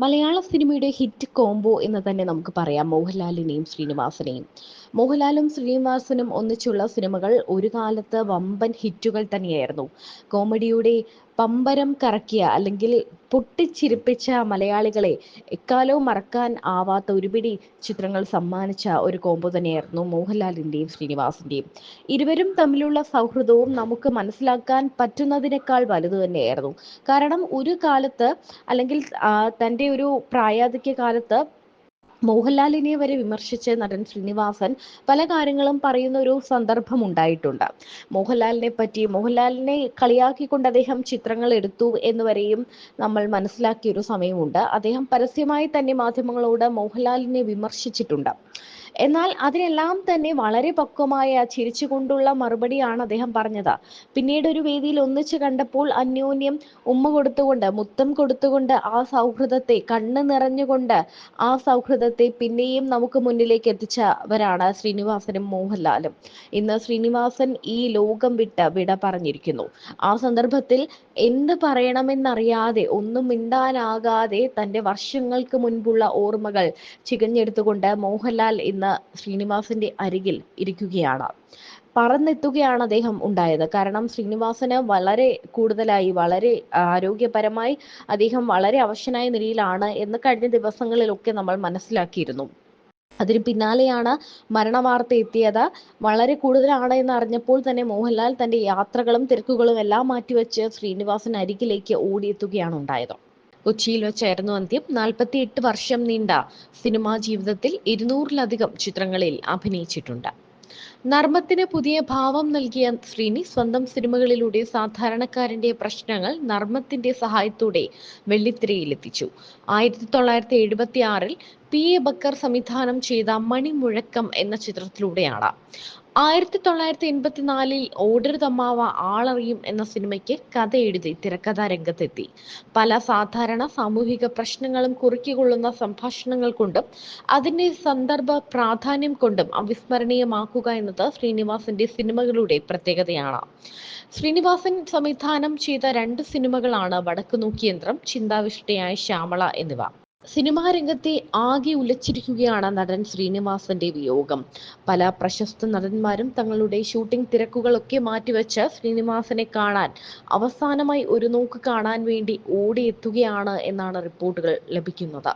മലയാള സിനിമയുടെ hit combo എന്ന് തന്നെ നമുക്ക് പറയാം. മോഹൻലാലിനെയും ശ്രീനിവാസനെയും. മോഹൻലാലും ശ്രീനിവാസനും ഒന്നിച്ചുള്ള സിനിമകൾ ഒരു കാലത്ത് വമ്പൻ ഹിറ്റുകൾ തന്നെയായിരുന്നു. കോമഡിയുടെ പമ്പരം കറക്കിയ അല്ലെങ്കിൽ പൊട്ടിച്ചിരിപ്പിച്ച മലയാളികളെ എക്കാലവും മറക്കാൻ ആവാത്ത ഒരുപിടി ചിത്രങ്ങൾ സമ്മാനിച്ച ഒരു കോംബോ തന്നെയായിരുന്നു മോഹൻലാലിന്റെയും ശ്രീനിവാസിന്റെയും. ഇരുവരും തമ്മിലുള്ള സൗഹൃദവും നമുക്ക് മനസ്സിലാക്കാൻ പറ്റുന്നതിനേക്കാൾ വലുത് തന്നെയായിരുന്നു. കാരണം ഒരു കാലത്ത് അല്ലെങ്കിൽ തന്റെ ഒരു പ്രായാധിക്യ കാലത്ത് മോഹൻലാലിനെ വരെ വിമർശിച്ച് നടൻ ശ്രീനിവാസൻ പല കാര്യങ്ങളും പറയുന്ന ഒരു സന്ദർഭം ഉണ്ടായിട്ടുണ്ട്. മോഹൻലാലിനെ പറ്റി മോഹൻലാലിനെ കളിയാക്കിക്കൊണ്ട് അദ്ദേഹം ചിത്രങ്ങൾ എടുത്തു എന്ന് വരെയും നമ്മൾ മനസ്സിലാക്കിയ ഒരു സമയമുണ്ട്. അദ്ദേഹം പരസ്യമായി തന്നെ മാധ്യമങ്ങളോട് മോഹൻലാലിനെ വിമർശിച്ചിട്ടുണ്ട്. എന്നാൽ അതിനെല്ലാം തന്നെ വളരെ പക്വമായ ചിരിച്ചുകൊണ്ടുള്ള മറുപടിയാണ് അദ്ദേഹം പറഞ്ഞത്. പിന്നീട് ഒരു വേദിയിൽ ഒന്നിച്ചു കണ്ടപ്പോൾ അന്യോന്യം ഉമ്മ കൊടുത്തുകൊണ്ട് മുത്തം കൊടുത്തുകൊണ്ട് ആ സൗഹൃദത്തെ കണ്ണ് നിറഞ്ഞുകൊണ്ട് ആ സൗഹൃദത്തെ പിന്നെയും നമുക്ക് മുന്നിലേക്ക് എത്തിച്ചവരാണ് ശ്രീനിവാസനും മോഹൻലാലും. ഇന്ന് ശ്രീനിവാസൻ ഈ ലോകം വിട്ട് വിട പറഞ്ഞിരിക്കുന്നു. ആ സന്ദർഭത്തിൽ എന്ത് പറയണമെന്നറിയാതെ ഒന്നും മിണ്ടാനാകാതെ തന്റെ വർഷങ്ങൾക്ക് മുൻപുള്ള ഓർമ്മകൾ ചികഞ്ഞെടുത്തുകൊണ്ട് മോഹൻലാൽ ഇന്ന് ശ്രീനിവാസന്റെ അരികിൽ ഇരിക്കുകയാണ്. പറന്നെത്തുകയാണ് അദ്ദേഹം ഉണ്ടായത്. കാരണം ശ്രീനിവാസന് വളരെ കൂടുതലായി വളരെ ആരോഗ്യപരമായി അദ്ദേഹം വളരെ അവശനായ നിലയിലാണ് എന്ന് കഴിഞ്ഞ ദിവസങ്ങളിലൊക്കെ നമ്മൾ മനസ്സിലാക്കിയിരുന്നു. അതിന് പിന്നാലെയാണ് മരണവാർത്ത എത്തിയത്. വളരെ കൂടുതലാണ് എന്ന് അറിഞ്ഞപ്പോൾ തന്നെ മോഹൻലാൽ തന്റെ യാത്രകളും തിരക്കുകളും എല്ലാം മാറ്റിവെച്ച് ശ്രീനിവാസൻ അരികിലേക്ക് ഓടിയെത്തുകയാണ് ഉണ്ടായത്. കൊച്ചിയിൽ വെച്ചായിരുന്നു അന്ത്യം. നാൽപ്പത്തി എട്ട് വർഷം നീണ്ട സിനിമാ ജീവിതത്തിൽ ഇരുന്നൂറിലധികം ചിത്രങ്ങളിൽ അഭിനയിച്ചിട്ടുണ്ട്. നർമ്മത്തിന് പുതിയ ഭാവം നൽകിയ ശ്രീനി സ്വന്തം സിനിമകളിലൂടെ സാധാരണക്കാരന്റെ പ്രശ്നങ്ങൾ നർമ്മത്തിന്റെ സഹായത്തോടെ വെള്ളിത്തിരയിലെത്തിച്ചു. ആയിരത്തി തൊള്ളായിരത്തി എഴുപത്തി ആറിൽ പി എ ബക്കർ സംവിധാനം ചെയ്ത മണിമുഴക്കം എന്ന ചിത്രത്തിലൂടെയാണ്. ആയിരത്തി തൊള്ളായിരത്തി എൺപത്തിനാലിൽ ഓടരുതമ്മാവ ആളറിയും എന്ന സിനിമയ്ക്ക് കഥ എഴുതി തിരക്കഥാ രംഗത്തെത്തി പല സാധാരണ സാമൂഹിക പ്രശ്നങ്ങളും കുറുക്കിക്കൊള്ളുന്ന സംഭാഷണങ്ങൾ കൊണ്ടും അതിന്റെ സന്ദർഭ പ്രാധാന്യം കൊണ്ടും അവിസ്മരണീയമാക്കുക എന്നത് ശ്രീനിവാസന്റെ സിനിമകളുടെ പ്രത്യേകതയാണ്. ശ്രീനിവാസൻ സംവിധാനം ചെയ്ത രണ്ട് സിനിമകളാണ് വടക്കുനോക്കിയന്ത്രം ചിന്താവിഷ്ടയായ ശ്യാമള എന്നിവ. സിനിമാ രംഗത്തെ ആകെ ഉലച്ചിരിക്കുകയാണ് നടൻ ശ്രീനിവാസന്റെ വിയോഗം. പല പ്രശസ്ത നടന്മാരും തങ്ങളുടെ ഷൂട്ടിംഗ് തിരക്കുകളൊക്കെ മാറ്റിവെച്ച് ശ്രീനിവാസനെ കാണാൻ അവസാനമായി ഒരു നോക്ക് കാണാൻ വേണ്ടി ഓടിയെത്തുകയാണ് എന്നാണ് റിപ്പോർട്ടുകൾ ലഭിക്കുന്നത്.